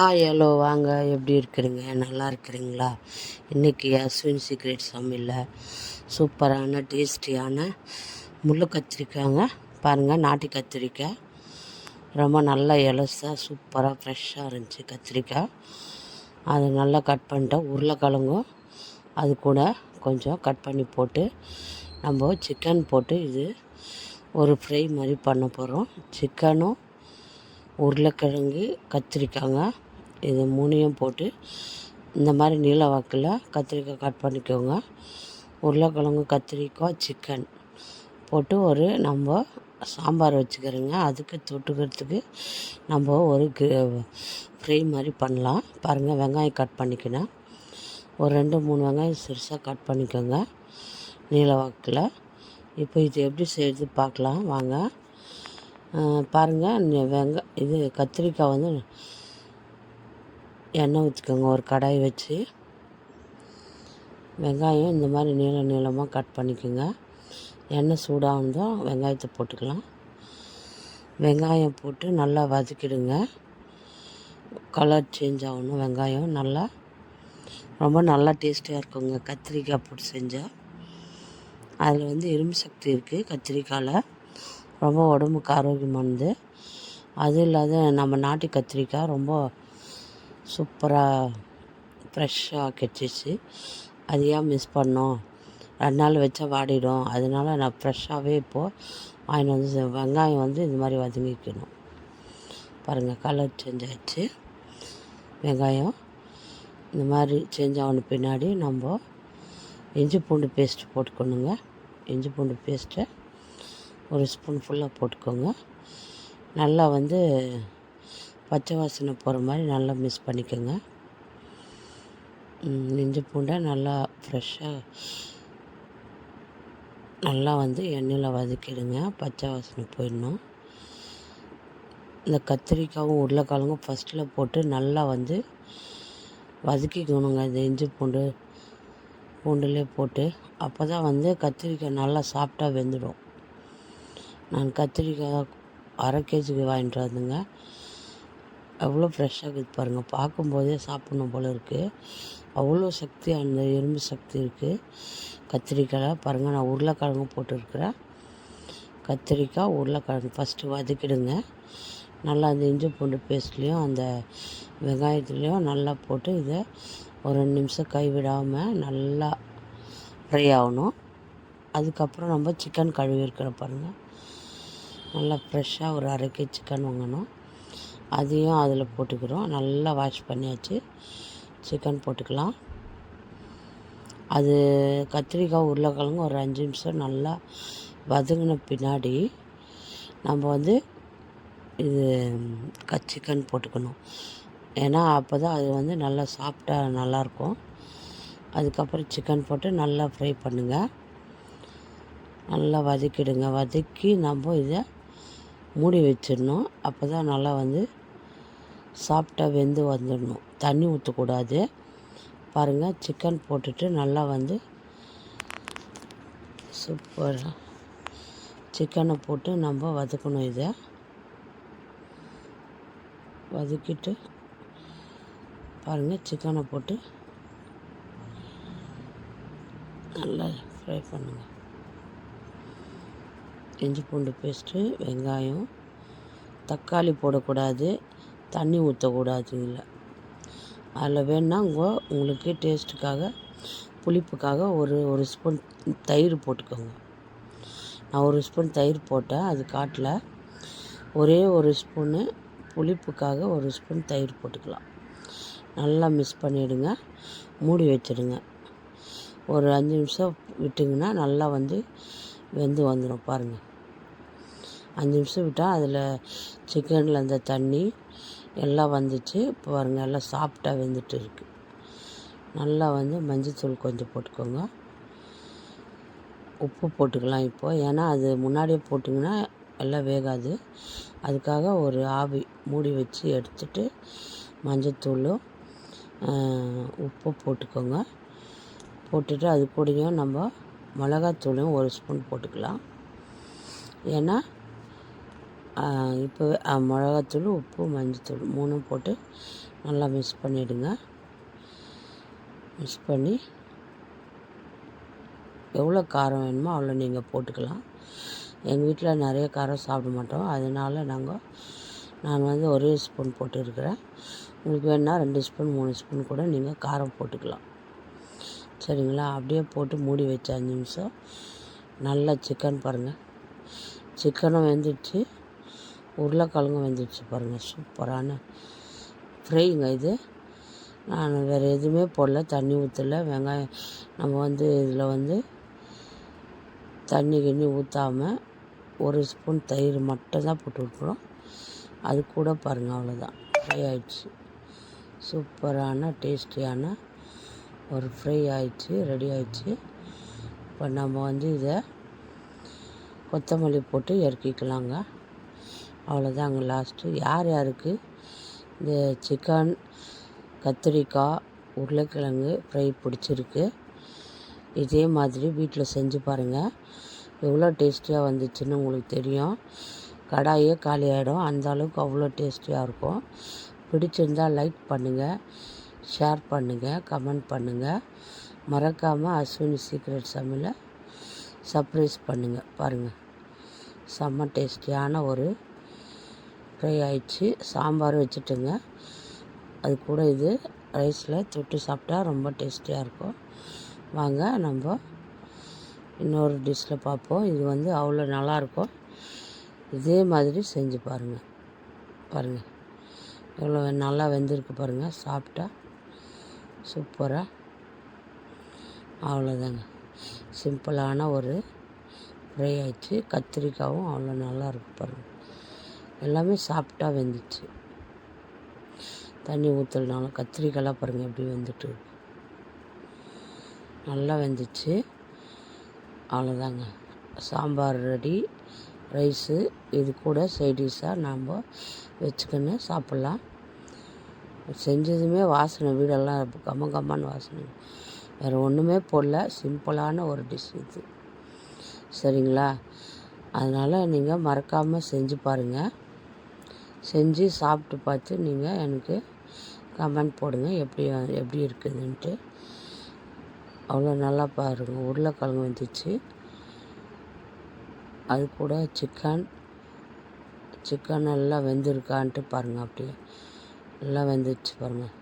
Hi hello. வாங்க. எப்படி இருக்கிறீங்க? நல்லா இருக்கிறீங்களா? இன்றைக்கி அஸ்வின் சீக்ரெட் சமையலில் சூப்பரான டேஸ்டியான முள்ளு கத்திரிக்காங்க. பாருங்கள் நாட்டு கத்திரிக்காய். ரொம்ப நல்லா இலசாக சூப்பராக ஃப்ரெஷ்ஷாக இருந்துச்சு கத்திரிக்காய். அதை நல்லா கட் பண்ணிட்டேன் உருளைக்கிழங்கும் அது கூட கொஞ்சம் கட் பண்ணி போட்டு நம்ம சிக்கன் போட்டு இது ஒரு ஃப்ரை மாதிரி பண்ண போகிறோம் சிக்கனும் உருளைக்கிழங்கு கத்திரிக்காங்க. இது மூணையும் போட்டு இந்த மாதிரி நீல வாக்கில் கத்திரிக்காய் கட் பண்ணிக்கோங்க. உருளைக்கிழங்கு கத்திரிக்காய் சிக்கன் போட்டு ஒரு நம்ம சாம்பார் வச்சுக்கிறோங்க. அதுக்கு தொட்டுக்கிறதுக்கு நம்ம ஒரு ஃப்ரை மாதிரி பண்ணலாம். பாருங்கள் வெங்காயம் கட் பண்ணிக்கணும் ஒரு ரெண்டு மூணு வெங்காயம் சிறுசாக கட் பண்ணிக்கோங்க. நீல வாக்கில். இப்போ இது எப்படி செய்கிறது பார்க்கலாம். வாங்க. பாருங்கள் வெங்க இது கத்திரிக்காய் வந்து எண்ணெய் ஊற்றிக்கோங்க ஒரு கடாய் வச்சு வெங்காயம் இந்த மாதிரி நீள நீளமாக கட் பண்ணிக்கோங்க. எண்ணெய் சூடானதும் வெங்காயத்தை போட்டுக்கலாம். வெங்காயம் போட்டு நல்லா வதக்கிடுங்க. கலர் சேஞ்ச் ஆகணும். வெங்காயம் நல்லா ரொம்ப நல்லா டேஸ்டியாக இருக்குங்க. கத்திரிக்காய் போட்டு செஞ்சால் அதில் வந்து இரும்பு சக்தி இருக்குது கத்திரிக்காயில். ரொம்ப உடம்புக்கு ஆரோக்கியமானது. அதுவும் இல்லாத நம்ம நாட்டு கத்திரிக்காய் ரொம்ப சூப்பராக ஃப்ரெஷ்ஷாக கிடச்சிச்சு அது ஏன் மிஸ் பண்ணோம். ரெண்டு நாள் வச்சா வாடிடும். அதனால நான் ஃப்ரெஷ்ஷாகவே இப்போது வாங்கிட்டு வந்து வெங்காயம் வந்து இந்த மாதிரி வதங்கிக்கணும். பாருங்கள் கலர் சேஞ்ச் ஆகிடுச்சு வெங்காயம் இந்த மாதிரி சேஞ்ச் ஆகணும் பின்னாடி நம்ம இஞ்சி பூண்டு பேஸ்ட்டு போட்டுக்கணுங்க. இஞ்சி பூண்டு பேஸ்ட்டை ஒரு ஸ்பூன் ஃபுல்லாக போட்டுக்கோங்க. நல்லா வந்து பச்சை வாசனை போகிற மாதிரி நல்லா மிக்ஸ் பண்ணிக்கோங்க. இஞ்சி பூண்டை நல்லா ஃப்ரெஷ்ஷாக நல்லா வந்து எண்ணெயில் வதக்கிடுங்க. பச்சை வாசனை போயிடணும். இந்த கத்திரிக்காயும் உருளைக்கிழங்கும் ஃபஸ்ட்டில் போட்டு நல்லா வந்து வதக்கிக்கணுங்க. இந்த இஞ்சி பூண்டு பூண்டுலேயே போட்டு அப்போ தான் வந்து கத்திரிக்காய் நல்லா சாஃப்டாக வெந்துடும். நான் கத்திரிக்காய் அரை கேஜிக்கு வாங்கிட்டு வந்துங்க. அவ்வளோ ஃப்ரெஷ்ஷாக இருக்குது பாருங்கள் பார்க்கும்போதே சாப்பிட்ணும் போல் இருக்குது அவ்வளோ சக்தி அந்த இரும்பு சக்தி இருக்குது கத்திரிக்காய் பாருங்கள் நான் உருளைக்கிழங்கு போட்டுருக்குறேன். கத்திரிக்காய் உருளைக்கிழங்கு. ஃபஸ்ட்டு வதக்கிடுங்க. நல்லா அந்த இஞ்சி பூண்டு பேஸ்ட்லேயும் அந்த வெங்காயத்துலேயும் நல்லா போட்டு இதை ஒரு ரெண்டு நிமிஷம் கைவிடாமல் நல்லா ஃப்ரை ஆகணும். அதுக்கப்புறம் நம்ம சிக்கன் கழுவி இருக்கிற பாருங்கள் நல்லா ஃப்ரெஷ்ஷாக ஒரு அரை கேஜி சிக்கன் வாங்கணும். அதையும் அதில் போட்டுக்கிறோம். நல்லா வாஷ் பண்ணியாச்சு. சிக்கன் போட்டுக்கலாம். அது கத்திரிக்காய் உருளைக்கிழங்கு ஒரு அஞ்சு நிமிஷம் நல்லா வதங்கின பின்னாடி நம்ம வந்து இது சிக்கன் போட்டுக்கணும். ஏன்னா அப்போ தான் அது வந்து நல்லா சாஃப்டாக நல்லாயிருக்கும். அதுக்கப்புறம் சிக்கன் போட்டு நல்லா ஃப்ரை பண்ணுங்கள் நல்லா வதக்கிடுங்க. வதக்கி நம்ம இதை மூடி வச்சிடணும். அப்போ தான் நல்லா வந்து சாப்பிட்டா வெந்து வந்துடணும். தண்ணி ஊற்றக்கூடாது பாருங்கள் சிக்கன் போட்டுட்டு நல்லா வந்து சூப்பராக சிக்கனை போட்டு நம்ம வதக்கணும் இதை. வதக்கிட்டு பாருங்கள் சிக்கனை போட்டு நல்லா ஃப்ரை பண்ணுங்கள் இஞ்சி பூண்டு பேஸ்ட்டு வெங்காயம் தக்காளி போடக்கூடாது. தண்ணி ஊற்றக்கூடாது இல்லை. அதில் வேணுன்னா உங்கள் உங்களுக்கு டேஸ்ட்டுக்காக புளிப்புக்காக ஒரு ஒரு ஸ்பூன் தயிர் போட்டுக்கோங்க. நான் ஒரு ஸ்பூன் தயிர் போட்டேன். அது காட்டில் ஒரே ஒரு ஸ்பூனு புளிப்புக்காக ஒரு ஸ்பூன் தயிர் போட்டுக்கலாம். நல்லா மிக்ஸ் பண்ணிவிடுங்க மூடி வச்சுடுங்க. ஒரு அஞ்சு நிமிஷம் விட்டிங்கன்னா நல்லா வந்து வெந்து வந்துடும் பாருங்கள் அஞ்சு நிமிஷம் விட்டால் அதில் சிக்கனில் அந்த தண்ணி எல்லாம் வந்துச்சு இப்போ பாருங்கள் எல்லாம் சாஃப்டாக வெந்துட்டு இருக்குது நல்லா வந்து மஞ்சத்தூள் கொஞ்சம் போட்டுக்கோங்க. உப்பு போட்டுக்கலாம் இப்போது ஏன்னா அது முன்னாடியே போட்டிங்கன்னா எல்லாம் வேகாது. அதுக்காக ஒரு ஆவி மூடி வச்சு எடுத்துட்டு மஞ்சத்தூளும் உப்பு போட்டுக்கோங்க. போட்டுட்டு அது கூடயும் நம்ம மிளகாத்தூளையும் ஒரு ஸ்பூன் போட்டுக்கலாம். ஏன்னா இப்போவே மிளகாத்தூள் உப்பு மஞ்சத்தூள் மூணும் போட்டு நல்லா மிக்ஸ் பண்ணிவிடுங்க மிக்ஸ் பண்ணி எவ்வளோ காரம் வேணுமோ அவ்வளோ நீங்கள் போட்டுக்கலாம். எங்கள் வீட்டில் நிறைய காரம் சாப்பிட மாட்டோம். அதனால் நாங்கள் நான் வந்து ஒரே ஸ்பூன் போட்டுருக்கிறேன். உங்களுக்கு வேணால் ரெண்டு ஸ்பூன் மூணு ஸ்பூன் கூட நீங்கள் காரம் போட்டுக்கலாம். சரிங்களா? அப்படியே போட்டு மூடி வச்ச அஞ்சு நிமிஷம். நல்லா சிக்கன் பாருங்கள் சிக்கனும் வெந்துடுச்சு. உருளைக்கிழங்கு வந்துடுச்சு பாருங்கள் சூப்பரான ஃப்ரைங்க இது. நான் வேறு எதுவுமே போடல. தண்ணி ஊற்றல வெங்காயம் நம்ம வந்து இதில் வந்து தண்ணி கிண்ணி ஊற்றாமல் ஒரு ஸ்பூன் தயிர் மட்டும் தான் போட்டு விட்ருவோம் அது கூட பாருங்கள் அவ்வளோதான் ஃப்ரை ஆயிடுச்சு. சூப்பரான டேஸ்டியான ஒரு ஃப்ரை ஆயிடுச்சு ரெடி ஆயிடுச்சு. இப்போ நம்ம வந்து இதை கொத்தமல்லி போட்டு இறக்கிக்கலாங்க. அவ்வளோதாங்க லாஸ்ட்டு யார் யாருக்கு? இந்த சிக்கன் கத்திரிக்காய் உருளைக்கிழங்கு ஃப்ரை பிடிச்சிருக்கு. இதே மாதிரி வீட்டில் செஞ்சு பாருங்கள் எவ்வளோ டேஸ்டியாக வந்துச்சுன்னு உங்களுக்கு தெரியும். கடாயே காலி ஆகிடும் அந்த அளவுக்கு அவ்வளோ டேஸ்டியாக இருக்கும். பிடிச்சிருந்தால் லைக் பண்ணுங்கள் ஷேர் பண்ணுங்கள் கமெண்ட் பண்ணுங்கள் மறக்காமல் அஸ்வினி சீக்ரெட் சமையலை சர்ப்ரைஸ் பண்ணுங்கள் பாருங்கள் செம்ம டேஸ்டியான ஒரு ஃப்ரை ஆயிடுச்சு. சாம்பார் வச்சுட்டுங்க. அது கூட இது ரைஸில் தொட்டு சாப்பிட்டா ரொம்ப டேஸ்டியாக இருக்கும். வாங்க நம்ம இன்னொரு டிஷ்ஷில் பார்ப்போம். இது வந்து அவ்வளோ நல்லாயிருக்கும் இதே மாதிரி செஞ்சு பாருங்கள் பாருங்கள் எவ்வளோ நல்லா வெந்திருக்கு பாருங்கள் சாப்பிட்டா சூப்பராக அவ்வளோதாங்க. சிம்பிளான ஒரு ஃப்ரை ஆயிடுச்சு. கத்திரிக்காயும் அவ்வளோ நல்லா இருக்கு பாருங்கள் எல்லாமே சாப்பிட்டா வெந்துச்சு தண்ணி ஊற்றலனாலும் கத்திரிக்காயெலாம் பாருங்கள் எப்படி வெந்துட்டு நல்லா வெந்துச்சு. அவ்வளோதாங்க சாம்பார் ரெடி ரைஸு இது கூட சைடிஷாக நாம் வச்சுக்கின்னு சாப்பிட்லாம். செஞ்சதுமே வாசனை வீடெல்லாம் கம்ம கம்மன்னு வாசனை. வேறு ஒன்றுமே போடல சிம்பிளான ஒரு டிஷ் இது. சரிங்களா? அதனால் நீங்கள் மறக்காமல் செஞ்சு பாருங்கள் செஞ்சு சாப்பிட்டு பார்த்து நீங்கள் எனக்கு கமெண்ட் போடுங்க எப்படி எப்படி இருக்குதுன்ட்டு. அவ்வளோ நல்லா பாருங்கள் உருளைக்கிழங்கு வந்துச்சு. அது கூட சிக்கன் சிக்கன் நல்லா வெந்திருக்கான்ட்டு பாருங்கள் அப்படியே. நல்லா வெந்துச்சு பாருங்கள்